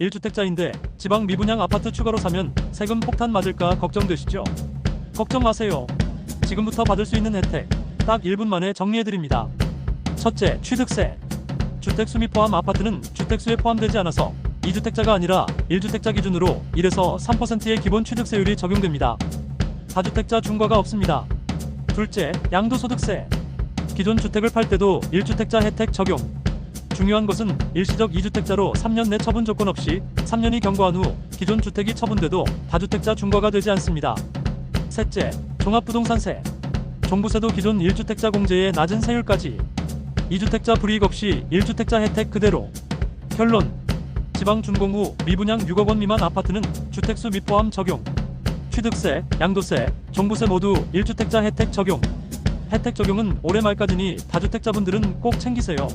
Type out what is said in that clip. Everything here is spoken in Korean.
1주택자인데 지방 미분양 아파트 추가로 사면 세금 폭탄 맞을까 걱정되시죠? 걱정 마세요. 지금부터 받을 수 있는 혜택 딱 1분 만에 정리해드립니다. 첫째, 취득세. 주택 수미 포함 아파트는 주택수에 포함되지 않아서 2주택자가 아니라 1주택자 기준으로 1에서 3%의 기본 취득세율이 적용됩니다. 다주택자 중과가 없습니다. 둘째, 양도소득세. 기존 주택을 팔 때도 1주택자 혜택 적용. 중요한 것은 일시적 2주택자로 3년 내 처분 조건 없이 3년이 경과한 후 기존 주택이 처분돼도 다주택자 중과가 되지 않습니다. 셋째, 종합부동산세. 종부세도 기존 1주택자 공제의 낮은 세율까지 2주택자 불이익 없이 1주택자 혜택 그대로. 결론. 지방 준공 후 미분양 6억 원 미만 아파트는 주택수 미포함 적용. 취득세, 양도세, 종부세 모두 1주택자 혜택 적용. 혜택 적용은 올해 말까지니 다주택자분들은 꼭 챙기세요.